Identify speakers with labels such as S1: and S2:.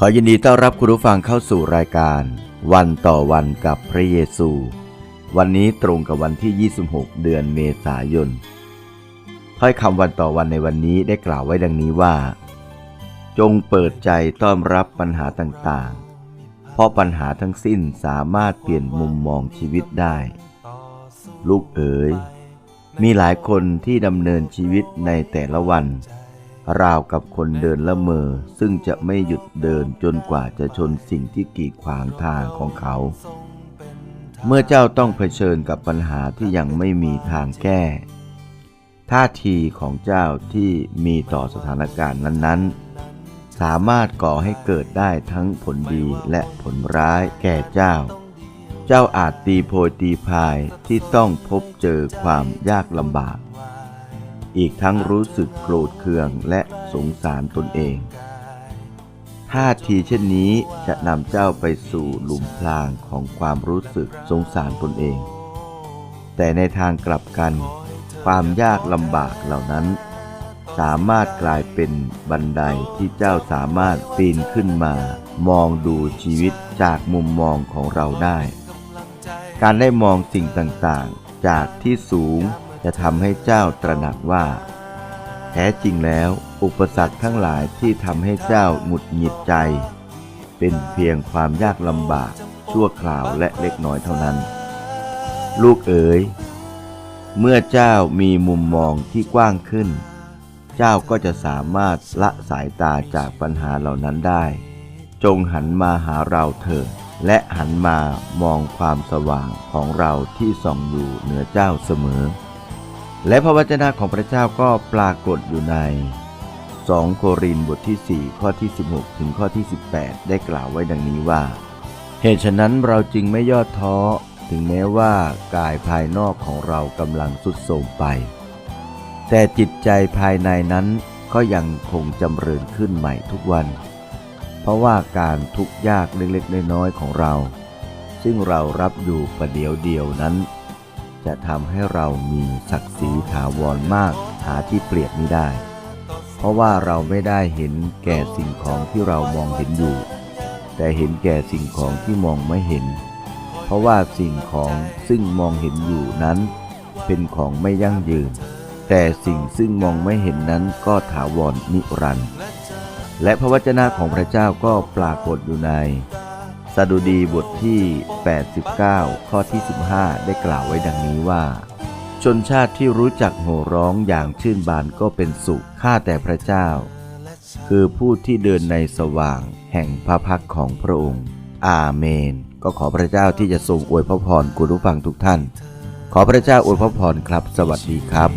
S1: ขอยินดีต้อนรับคุณผู้ฟังเข้าสู่รายการ วันต่อวันกับพระเยซู วันนี้ตรงกับวันที่ 26 เดือนเมษายน ถ้อยคำวันต่อวันในวันนี้ได้กล่าวไว้ดังนี้ว่า จงเปิดใจต้อนรับปัญหาต่างๆ เพราะปัญหาทั้งสิ้นสามารถเปลี่ยนมุมมองชีวิตได้ ลูกเอ๋ย มีหลายคนที่ดำเนินชีวิตในแต่ละวัน ราวกับคนเดินละเมอ ซึ่งจะไม่หยุดเดินจนกว่าจะชนสิ่งที่กีดขวางทางของเขา เมื่อเจ้าต้องเผชิญกับปัญหาที่ยังไม่มีทางแก้ ท่าทีของเจ้าที่มีต่อสถานการณ์นั้น ๆ สามารถก่อให้เกิดได้ทั้งผลดีและผลร้ายแก่เจ้า เจ้าอาจตีโพยตีพายที่ต้องพบเจอความยากลำบาก อีกทั้งรู้สึกโกรธเคืองและสงสารตนเอง ท่าทีเช่นนี้จะนำเจ้าไปสู่หลุมพรางของความรู้สึกสงสารตนเอง แต่ในทางกลับกัน ความยากลำบากเหล่านั้น สามารถกลายเป็นบันไดที่เจ้าสามารถปีนขึ้นมา มองดูชีวิตจากมุมมองของเราได้ การได้มองสิ่งต่างๆ จากที่สูง จะทำให้เจ้าตระหนักว่า แท้จริงแล้ว อุปสรรคทั้งหลายที่ทำให้เจ้าหงุดหงิดใจ เป็นเพียงความยากลำบากชั่วคราวและเล็กน้อยเท่านั้น ลูกเอ๋ยเมื่อเจ้ามีมุมมองที่กว้างขึ้น เจ้าก็จะสามารถละสายตาจากปัญหาเหล่านั้นได้ จงหันมาหาเราเถิดและหันมามองความสว่างของเราที่ส่องอยู่เหนือเจ้าเสมอ และพระวจนะของพระเจ้าก็ปรากฏอยู่ใน 2 โครินธ์บทที่ 4 ข้อที่ 16 ถึงข้อที่ 18 ได้กล่าวไว้ดังนี้ว่า เหตุฉะนั้นเราจึงไม่ย่อท้อถึงแม้ว่ากายภายนอกของเรากำลังสุดโทรมไป แต่จิตใจภายในนั้นก็ยังคงจำเริญขึ้นใหม่ทุกวัน เพราะว่าการทุกข์ยากเล็กๆน้อยๆของเรา ซึ่งเรารับอยู่ประเดียวเดียวนั้น จะทำให้เรามีศักดิ์ศรีถาวรมากหาที่เปรียบไม่ได้ เพราะว่าเราไม่ได้เห็นแก่สิ่งของที่เรามองเห็นอยู่ แต่เห็นแก่สิ่งของที่มองไม่เห็น เพราะว่าสิ่งของซึ่งมองเห็นอยู่นั้น เป็นของไม่ยั่งยืน แต่สิ่งซึ่งมองไม่เห็นนั้นก็ถาวรนิรันดร์และพระวจนะของพระเจ้าก็ปรากฏอยู่ใน สดุดีบทที่ 89 ข้อที่ 15 ได้กล่าวไว้ดังนี้ว่า ชนชาติที่รู้จักโห่ร้องอย่างชื่นบานก็เป็นสุข ข้าแต่พระเจ้า คือผู้ที่เดินในสว่างแห่งพระพักของพระองค์ อาเมน ก็ขอพระเจ้าที่จะทรงอวยพระพรคุณผู้ฟังทุกท่าน ขอพระเจ้าอวยพระพรครับ สวัสดีครับ